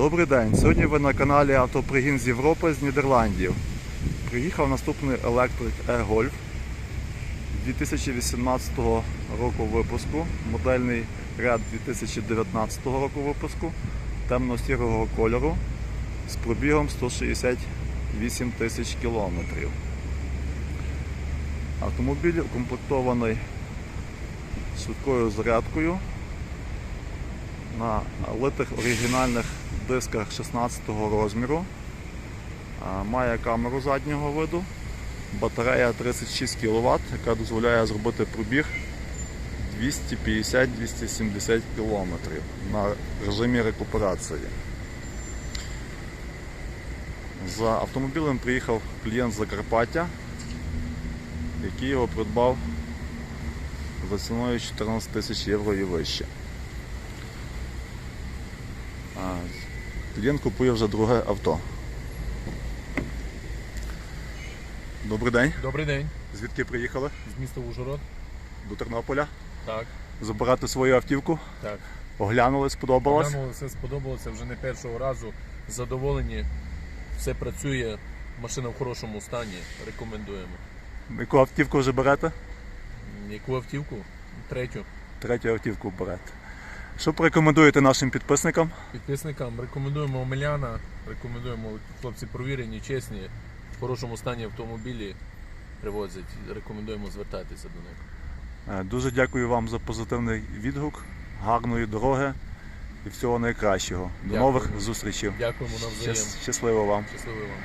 Добрий день. Сьогодні ви на каналі Автопригін з Європи з Нідерландів. Приїхав наступний електрик E-Golf 2018 року випуску, модельний ряд 2019 року випуску, темно-сірого кольору з пробігом 168 тисяч кілометрів. Автомобіль укомплектований швидкою зарядкою на литих оригінальних дисках 16 розміру. Має камеру заднього виду, батарея 36 кВт, яка дозволяє зробити пробіг 250-270 км на режимі рекуперації. За автомобілем приїхав клієнт з Закарпаття, який його придбав за ціною 14 тисяч євро і вище. Клієнт купує вже друге авто. Добрий день. Добрий день, Звідки приїхали? з міста Ужгород. До Тернополя. Так, Забирати свою автівку. так. Оглянули, сподобалось. Глянули, все сподобалося вже не першого разу. Задоволені, все працює, машина в хорошому стані. Рекомендуємо. Яку автівку вже берете? Яку автівку? Третю. Третю автівку берете. Що порекомендуєте нашим підписникам? Підписникам рекомендуємо Омеляна, рекомендуємо хлопці провірені, чесні, в хорошому стані автомобілі привозять. Рекомендуємо звертатися до них. Е, Дуже дякую вам за позитивний відгук, гарної дороги і всього найкращого. До Дякую. нових зустрічей. Дякуємо навзаєм. Щас- Щасливо вам. Щасливо вам.